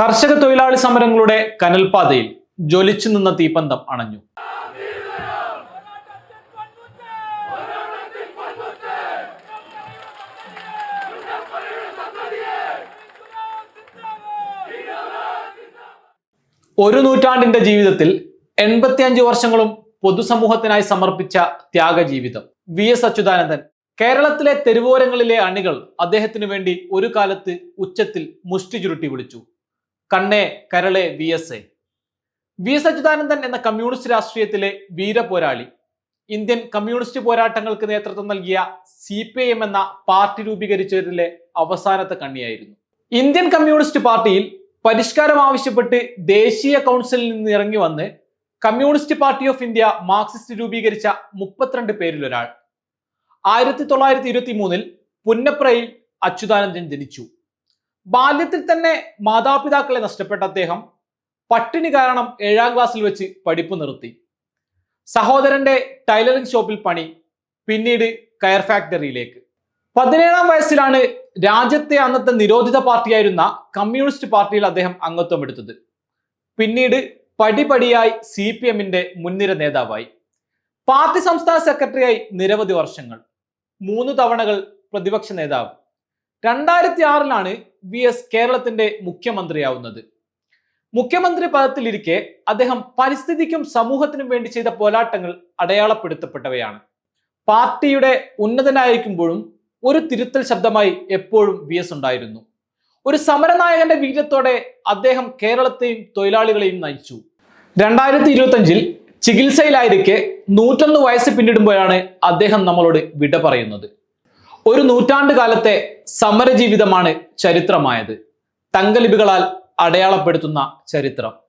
കർഷക തൊഴിലാളി സമരങ്ങളുടെ കനൽപാതയിൽ ജ്വലിച്ചു നിന്ന തീപ്പന്തം അണഞ്ഞു. ഒരു നൂറ്റാണ്ടിന്റെ ജീവിതത്തിൽ എൺപത്തിയഞ്ച് വർഷങ്ങളും പൊതുസമൂഹത്തിനായി സമർപ്പിച്ച ത്യാഗജീവിതം. വി എസ് അച്യുതാനന്ദൻ കേരളത്തിലെ തെരുവോരങ്ങളിലെ അണികൾ അദ്ദേഹത്തിനു വേണ്ടി ഒരു കാലത്ത് ഉച്ചത്തിൽ മുഷ്ടി ചുരുട്ടി വിളിച്ചു. കണ്ണേ കരളെ V S A V S Achuthanandan എന്ന കമ്മ്യൂണിസ്റ്റ് രാഷ്ട്രീയത്തിലെ വീരപോരാളി. ഇന്ത്യൻ കമ്മ്യൂണിസ്റ്റ് പോരാട്ടങ്ങൾക്ക് നേതൃത്വം നൽകിയ സി പി ഐ എം എന്ന പാർട്ടി രൂപീകരിച്ചതിലെ അവസാനത്തെ കണ്ണിയായിരുന്നു. ഇന്ത്യൻ കമ്മ്യൂണിസ്റ്റ് പാർട്ടിയിൽ പരിഷ്കാരം ആവശ്യപ്പെട്ട് ദേശീയ കൗൺസിലിൽ നിന്ന് ഇറങ്ങി വന്ന് communist party of India marxist രൂപീകരിച്ച മുപ്പത്തിരണ്ട് പേരിൽ ഒരാൾ ആയിരത്തി തൊള്ളായിരത്തി ഇരുപത്തി മൂന്നിൽ പുന്നപ്രയിൽ അച്യുതാനന്ദൻ ജനിച്ചു. ബാല്യത്തിൽ തന്നെ മാതാപിതാക്കളെ നഷ്ടപ്പെട്ട അദ്ദേഹം പട്ടിണി കാരണം ഏഴാം ക്ലാസ്സിൽ വെച്ച് പഠിപ്പ് നിർത്തി. സഹോദരന്റെ ടൈലറിംഗ് ഷോപ്പിൽ പണി പിന്നീട് കയർ ഫാക്ടറിയിലേക്ക്. പതിനേഴാം വയസ്സിലാണ് രാജ്യത്തെ അന്നത്തെ നിരോധിത പാർട്ടിയായിരുന്ന കമ്മ്യൂണിസ്റ്റ് പാർട്ടിയിൽ അദ്ദേഹം അംഗത്വം എടുത്തത്. പിന്നീട് പടിപടിയായി സി പി എമ്മിന്റെ മുൻനിര നേതാവായി. പാർട്ടി സംസ്ഥാന സെക്രട്ടറിയായി നിരവധി വർഷങ്ങൾ. മൂന്ന് തവണകൾ പ്രതിപക്ഷ നേതാവ്. രണ്ടായിരത്തി ആറിലാണ് വി എസ് കേരളത്തിന്റെ മുഖ്യമന്ത്രിയാവുന്നത്. മുഖ്യമന്ത്രി പദത്തിലിരിക്കെ അദ്ദേഹം പരിസ്ഥിതിക്കും സമൂഹത്തിനും വേണ്ടി ചെയ്ത പോരാട്ടങ്ങൾ അടയാളപ്പെടുത്തപ്പെട്ടവയാണ്. പാർട്ടിയുടെ ഉന്നതനായിരിക്കുമ്പോഴും ഒരു തിരുത്തൽ ശബ്ദമായി എപ്പോഴും വി എസ് ഉണ്ടായിരുന്നു. ഒരു സമരനായകന്റെ വീര്യത്തോടെ അദ്ദേഹം കേരളത്തെയും തൊഴിലാളികളെയും നയിച്ചു. രണ്ടായിരത്തി ഇരുപത്തഞ്ചിൽ ചികിത്സയിലായിരിക്കെ നൂറ്റൊന്ന് വയസ്സ് പിന്നിടുമ്പോഴാണ് അദ്ദേഹം നമ്മളോട് വിട പറയുന്നത്. ഒരു നൂറ്റാണ്ട് കാലത്തെ സമരജീവിതമാണ് ചരിത്രമായത്. തങ്കലിപികളാൽ അടയാളപ്പെടുത്തുന്ന ചരിത്രം.